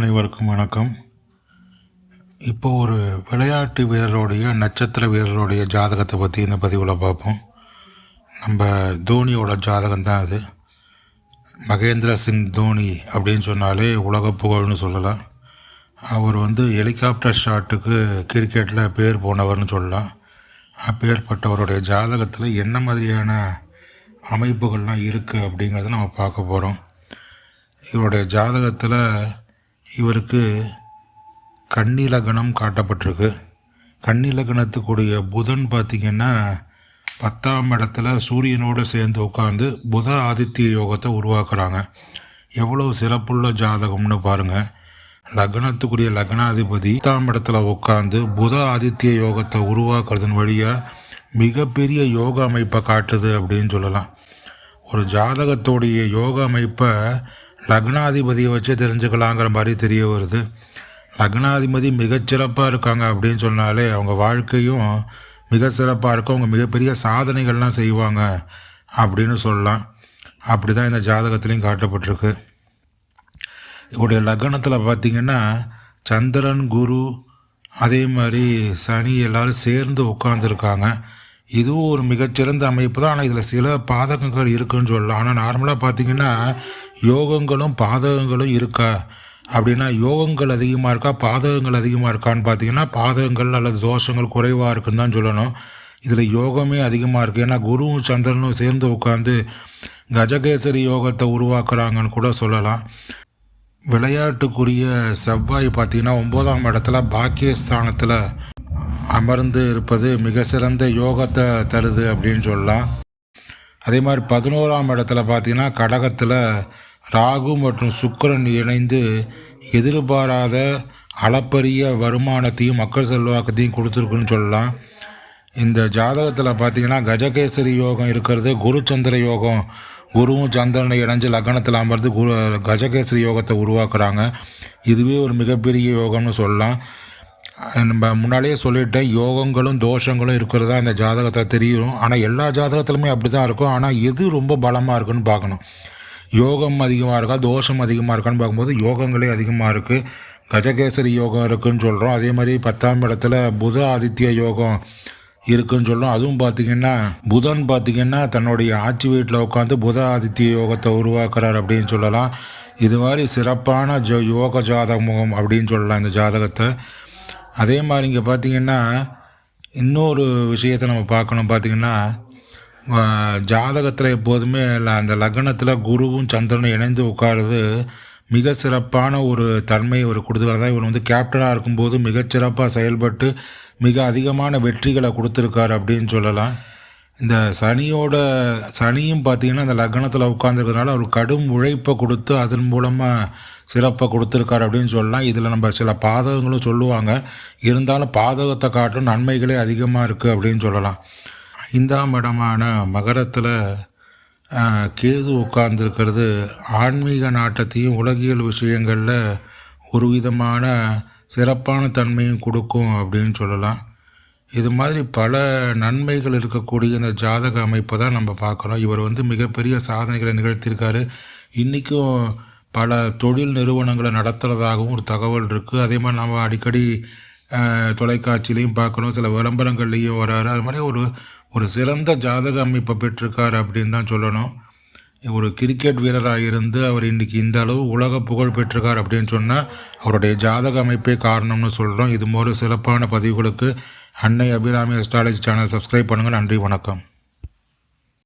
அனைவருக்கும் வணக்கம். இப்போ ஒரு விளையாட்டு வீரருடைய நட்சத்திர வீரருடைய ஜாதகத்தை பற்றி இந்த பதிவில் பார்ப்போம். நம்ம தோனியோட ஜாதகம் தான் அது. மகேந்திர சிங் தோனி அப்படின்னு சொன்னாலே உலக புகழ்னு சொல்லலாம். அவர் வந்து ஹெலிகாப்டர் ஷாட்டுக்கு கிரிக்கெட்டில் பேர் போனவர்னு சொல்லலாம். அப்பேற்பட்டவருடைய ஜாதகத்தில் என்ன மாதிரியான அமைப்புகள்லாம் இருக்குது அப்படிங்கிறத நம்ம பார்க்க போகிறோம் இவருடைய ஜாதகத்தில் இவருக்கு கண்ணிலகணம் காட்டப்பட்டிருக்கு. கண்ணிலகணத்துக்குடைய புதன் பார்த்திங்கன்னா பத்தாம் இடத்துல சூரியனோடு சேர்ந்து உட்காந்து புத ஆதித்ய யோகத்தை உருவாக்குறாங்க. எவ்வளோ சிறப்புள்ள ஜாதகம்னு பாருங்கள் லக்னத்துக்குரிய லக்னாதிபதி பத்தாம் இடத்துல உட்காந்து புத ஆதித்ய யோகத்தை உருவாக்குறதன் வழியாக மிகப்பெரிய யோக அமைப்பை காட்டுது அப்படின்னு சொல்லலாம். ஒரு ஜாதகத்தோடைய யோக அமைப்பை லக்னாதிபதியை வச்சு தெரிஞ்சுக்கலாங்கிற மாதிரி தெரிய வருது. லக்னாதிபதி மிகச்சிறப்பாக இருக்காங்க அப்படின்னு சொன்னாலே அவங்க வாழ்க்கையும் மிக சிறப்பாக இருக்கும். அவங்க மிகப்பெரிய சாதனைகள்லாம் செய்வாங்க அப்படின்னு சொல்லலாம். அப்படி தான் இந்த ஜாதகத்துலேயும் காட்டப்பட்டிருக்கு. இவருடைய லக்னத்தில் பார்த்திங்கன்னா சந்திரன் குரு அதே மாதிரி சனி எல்லோரும் சேர்ந்து உட்காந்துருக்காங்க இதுவும் ஒரு மிகச்சிறந்த அமைப்பு தான். ஆனால் இதில் சில பாதகங்கள் இருக்குதுன்னு சொல்லலாம். ஆனால் நார்மலாக பார்த்திங்கன்னா யோகங்களும் பாதகங்களும் இருக்கா? அப்படின்னா யோகங்கள் அதிகமாக இருக்கா? பாதகங்கள் அதிகமாக இருக்கான்னு பார்த்தீங்கன்னா பாதகங்கள் அல்லது தோஷங்கள் குறைவாக இருக்குன்னு தான் சொல்லணும். இதில் யோகமே அதிகமாக இருக்குது ஏன்னா குருவும் சந்திரனும் சேர்ந்து உட்காந்து கஜகேசரி யோகத்தை உருவாக்குறாங்கன்னு கூட சொல்லலாம். விளையாட்டுக்குரிய செவ்வாய் பார்த்திங்கன்னா ஒம்போதாம் இடத்துல பாக்கியஸ்தானத்தில் அமர்ந்து இருப்பது மிக சிறந்த யோகத்தை தருது அப்படின்னு சொல்லலாம். அதே மாதிரி பதினோராம் இடத்துல பார்த்திங்கன்னா கடகத்தில் ராகு மற்றும் சுக்கரன் இணைந்து எதிர்பாராத அளப்பரிய வருமானத்தையும் மக்கள் செல்வாக்கத்தையும் கொடுத்துருக்குன்னு சொல்லலாம். இந்த ஜாதகத்தில் பார்த்தீங்கன்னா கஜகேசரி யோகம் இருக்கிறது குரு சந்திர யோகம். குருவும் சந்திரனை இணைஞ்சு லக்னத்தில் அமர்ந்து குரு கஜகேசரி யோகத்தை உருவாக்குறாங்க. இதுவே ஒரு மிகப்பெரிய யோகம்னு சொல்லலாம். நம்ம முன்னாலேயே சொல்லிட்டேன் யோகங்களும் தோஷங்களும் இருக்கிறதா இந்த ஜாதகத்தை தெரியும். ஆனால் எல்லா ஜாதகத்துலையுமே அப்படி தான் இருக்கும். ஆனால் எது ரொம்ப பலமாக இருக்குன்னு பார்க்கணும். யோகம் அதிகமாக இருக்கா? தோஷம் அதிகமாக இருக்கான்னு பார்க்கும்போது யோகங்களே அதிகமாக இருக்குது கஜகேசரி யோகம் இருக்குதுன்னு சொல்கிறோம் அதே மாதிரி பத்தாம் இடத்துல புத ஆதித்ய யோகம் இருக்குன்னு சொல்கிறோம் அதுவும் பார்த்திங்கன்னா புதன் பார்த்திங்கன்னா தன்னுடைய ஆட்சி வீட்டில் உட்காந்து புத ஆதித்ய யோகத்தை உருவாக்குறார் அப்படின்னு சொல்லலாம். இது மாதிரி சிறப்பான ஜோ யோக ஜாதகம் அப்படின்னு சொல்லலாம் இந்த ஜாதகத்தை. அதே மாதிரி இங்கே பார்த்திங்கன்னா இன்னொரு விஷயத்தை நம்ம பார்க்கணும். பார்த்திங்கன்னா ஜாதகத்தில் எப்போதுமே அந்த லக்னத்தில் குருவும் சந்திரனும் இணைந்து உட்காருது மிக சிறப்பான ஒரு தன்மை ஒரு தான் இவர் வந்து கேப்டனாக இருக்கும்போது மிகச்சிறப்பாக செயல்பட்டு மிக அதிகமான வெற்றிகளை கொடுத்துருக்காரு அப்படின்னு சொல்லலாம். இந்த சனியோட சனியும் பார்த்திங்கன்னா அந்த லக்னத்தில் உட்காந்துருக்கிறதுனால அவர் கடும் உழைப்பை கொடுத்து அதன் மூலமாக சிறப்பை கொடுத்துருக்காரு அப்படின்னு சொல்லலாம். இதில் நம்ம சில பாதகங்களும் சொல்லுவாங்க. இருந்தாலும் பாதகத்தை காட்டும் நன்மைகளே அதிகமாக இருக்குது அப்படின்னு சொல்லலாம். ஐந்தாம் இடமான மகரத்தில் கேது உட்கார்ந்துருக்கிறது. ஆன்மீக நாட்டத்தையும் உலகியல் விஷயங்களில் ஒரு விதமான சிறப்பான தன்மையும் கொடுக்கும் அப்படின்னு சொல்லலாம். இது மாதிரி பல நன்மைகள் இருக்கக்கூடிய இந்த ஜாதக அமைப்பை தான் நம்ம பார்க்குறோம். இவர் வந்து மிகப்பெரிய சாதனைகளை நிகழ்த்தியிருக்காரு. இன்றைக்கும் பல தொழில் நிறுவனங்களை நடத்துகிறதாகவும் ஒரு தகவல் இருக்குது அதே மாதிரி நம்ம அடிக்கடி தொலைக்காட்சியிலையும் பார்க்குறோம். சில விளம்பரங்கள்லேயும் வராரு. அது மாதிரி ஒரு ஒரு சிறந்த ஜாதக அமைப்பை பெற்றிருக்கார் அப்படின்னு தான் சொல்லணும். ஒரு கிரிக்கெட் வீரராக இருந்து அவர் இன்றைக்கி இந்த அளவு உலக புகழ் பெற்றிருக்கார் அப்படின்னு சொன்னால் அவருடைய ஜாதக அமைப்பே காரணம்னு சொல்கிறோம் இது மாதிரி சிறப்பான பதிவுகளுக்கு அன்னை அபிராமி அஸ்ட்ராலஜி சேனல் சப்ஸ்கிரைப் பண்ணுங்கள் நன்றி வணக்கம்.